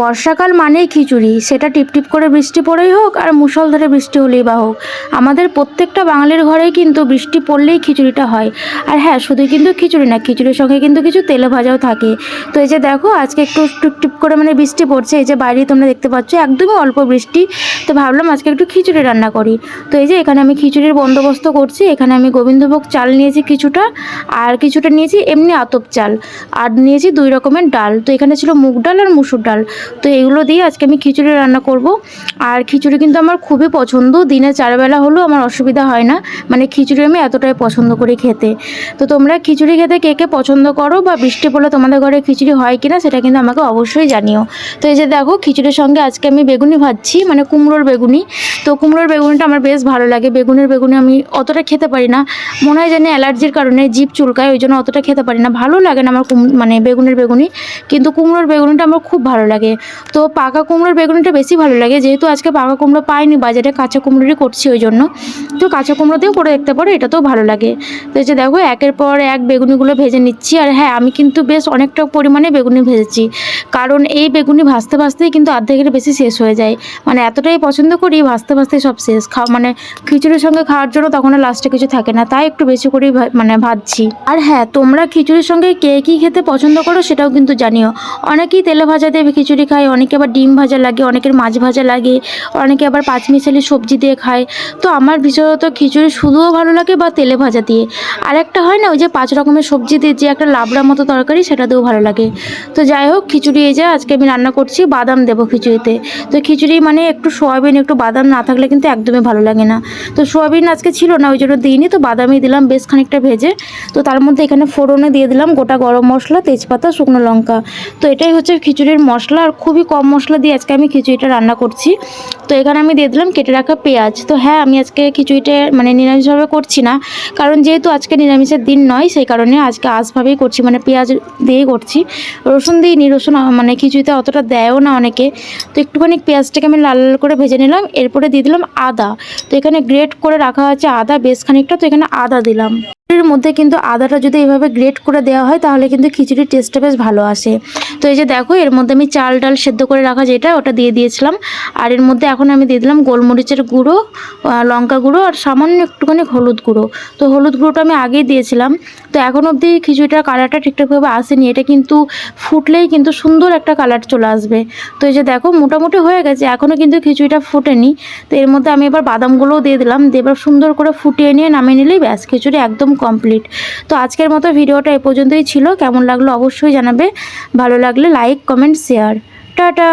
বর্ষাকাল মানেই খিচুড়ি। সেটা টিপটিপ করে বৃষ্টি পড়েই হোক আর মুষলধারে বৃষ্টি হলেই বা হোক। আমাদের প্রত্যেকটা বাঙালির ঘরেই কিন্তু বৃষ্টি পড়লেই খিচুড়িটা হয়। আর হ্যাঁ শুধু কিন্তু খিচুড়ি না, খিচুড়ির সঙ্গে কিন্তু কিছু তেলে ভাজাও থাকে। তো এই যে দেখো, আজকে একটু টিপ করে মানে বৃষ্টি পড়ছে। এই যে বাইরে তোমরা দেখতে পাচ্ছ, একদমই অল্প বৃষ্টি। তো ভাবলাম আজকে একটু খিচুড়ি রান্না করি। তো এই যে এখানে আমি খিচুড়ির বন্দোবস্ত করছি। এখানে আমি গোবিন্দভোগ চাল নিয়েছি কিছুটা, আর কিছুটা নিয়েছি এমনি আতপ চাল। আর নিয়েছি দুই রকমের ডাল। তো এখানে ছিল মুগ ডাল আর মুসুর ডাল। তো এগুলো দিয়ে আজকে আমি খিচুড়ি রান্না করব। আর খিচুড়ি কিন্তু আমার খুবই পছন্দ। দিনে চারবেলা হলেও আমার অসুবিধা হয় না। মানে খিচুড়ি আমি এতটাই পছন্দ করি খেতে। তো তোমরা খিচুড়ি খেতে কে কে পছন্দ করো বা বৃষ্টি পড়লে তোমাদের ঘরে খিচুড়ি হয় কিনা সেটা কিন্তু আমাকে অবশ্যই জানিও। তো এই যে দেখো, খিচুড়ির সঙ্গে আজকে আমি বেগুনি ভাজছি মানে কুমড়োর বেগুনি। তো কুমড়োর বেগুনিটা আমার বেশ ভালো লাগে। বেগুনের বেগুনি আমি অতটা খেতে পারি না। মনে হয় জানি অ্যালার্জির কারণে জিভ চুলকায়, ওই জন্য অতটা খেতে পারি না। ভালো লাগে না আমার মানে বেগুনের বেগুনি। কিন্তু কুমড়োর বেগুনিটা আমার খুব ভালো লাগে। তো পাকা কুমড়োর বেগুনিটা বেশি ভালো লাগে। যেহেতু আজকে পাকা কুমড়ো পাইনি, বাজারে কাঁচা কুমড়োরই করছি ওই জন্য। তো কাঁচা কুমড়ো দিয়েও করে দেখতে পারো, এটাতেও ভালো লাগে। তো যে দেখো, একের পর এক বেগুনিগুলো ভেজে নিচ্ছি। আর হ্যাঁ আমি কিন্তু বেশ অনেকটা পরিমাণে বেগুনি ভেজেছি। কারণ এই বেগুনি ভাজতে ভাজতেই কিন্তু অর্ধেকের বেশি শেষ হয়ে যায়। মানে এতটাই পছন্দ করি, ভাজতে ভাজতেই সব শেষ। খাওয়া মানে খিচুড়ির সঙ্গে খাওয়ার জন্য তখন লাস্টে কিছু থাকে না। তাই একটু বেশি করেই মানে ভাজছি। আর হ্যাঁ তোমরা খিচুড়ির সঙ্গে কে কী খেতে পছন্দ করো সেটাও কিন্তু জানিও। অনেকেই তেলে ভাজা দিয়ে খিচুড়ি খায়, অনেকে আবার ডিম ভাজা লাগে, অনেকের মাছ ভাজা লাগে, অনেকে আবার পাঁচমিশালি সবজি দিয়ে খায়। তো আমার বিশেষত খিচুড়ি শুধুও ভালো লাগে বা তেলে ভাজা দিয়ে। আর একটা হয় না, ওই যে পাঁচ রকমের সবজি দিয়ে যে একটা লাবড়া মতো তরকারি, সেটা দিয়েও ভালো লাগে। তো যাই হোক, খিচুড়ি এই যে আজকে আমি রান্না করছি, বাদাম দেবো খিচুড়িতে। তো খিচুড়ি মানে একটু সোয়াবিন, একটু বাদাম না থাকলে কিন্তু একদমই ভালো লাগে না। তো সোয়াবিন আজকে ছিল না, ওই জন্য দিইনি, তো বাদামই দিলাম, বেশ খানিকটা ভেজে। তো তার মধ্যে এখানে ফোড়নে দিয়ে দিলাম গোটা গরম মশলা, তেজপাতা, শুকনো লঙ্কা। তো এটাই হচ্ছে খিচুড়ির মশলা, আর খুবই কম মশলা দিয়ে আজকে আমি খিচুড়িটা রান্না করছি। তো এখানে আমি দিয়ে দিলাম কেটে রাখা পেঁয়াজ। তো হ্যাঁ আমি আজকে খিচুড়িটা মানে নিরামিষভাবে করছি না। কারণ যেহেতু আজকে নিরামিষের দিন নয়, সেই কারণে আজকে আজভাবেই করছি মানে পেঁয়াজ দিয়েই করছি। রসুন দিই নি রসুন মানে খিচুড়িতে অতটা দেয়ও না অনেকে। তো একটুখানি পেঁয়াজটাকে আমি লাল লাল করে ভেজে নিলাম, এরপরে দিয়ে দিলাম আদা। তো এখানে গ্রেট করে রাখা আছে আদা বেশ খানিকটা, তো এখানে আদা দিলাম। খিচুড়ির মধ্যে কিন্তু আদাটা যদি এইভাবে গ্রেট করে দেওয়া হয়, তাহলে কিন্তু খিচুড়ির টেস্টটা বেশ ভালো আসে। তো এই যে দেখো, এর মধ্যে আমি চাল ডাল সেদ্ধ করে রাখা যেটা, ওটা দিয়ে দিয়েছিলাম। আর এর মধ্যে এখন আমি দিয়ে দিলাম গোলমরিচের গুঁড়ো লঙ্কা গুঁড়ো আর সামান্য একটুখানি হলুদ গুঁড়ো। তো হলুদ গুঁড়োটা আমি আগেই দিয়েছিলাম। তো এখন অবধি খিচুড়িটার কালারটা ঠিকঠাকভাবে আসেনি। এটা কিন্তু ফুটলেই কিন্তু সুন্দর একটা কালার চলে আসবে। তো এই যে দেখো, মোটামুটি হয়ে গেছে। এখনও কিন্তু খিচুড়িটা ফুটেনি। তো এর মধ্যে আমি এবার বাদামগুলোও দিয়ে দিলাম। দিয়ে এবার সুন্দর করে ফুটিয়ে নিয়ে নামিয়ে নিলেই ব্যাস, খিচুড়ি একদম কমপ্লিট তো আজকের মতো ভিডিওটা এ পর্যন্তই ছিল। কেমন লাগল অবশ্যই জানাবে। ভালো লাগলে লাইক কমেন্ট শেয়ার টাটা!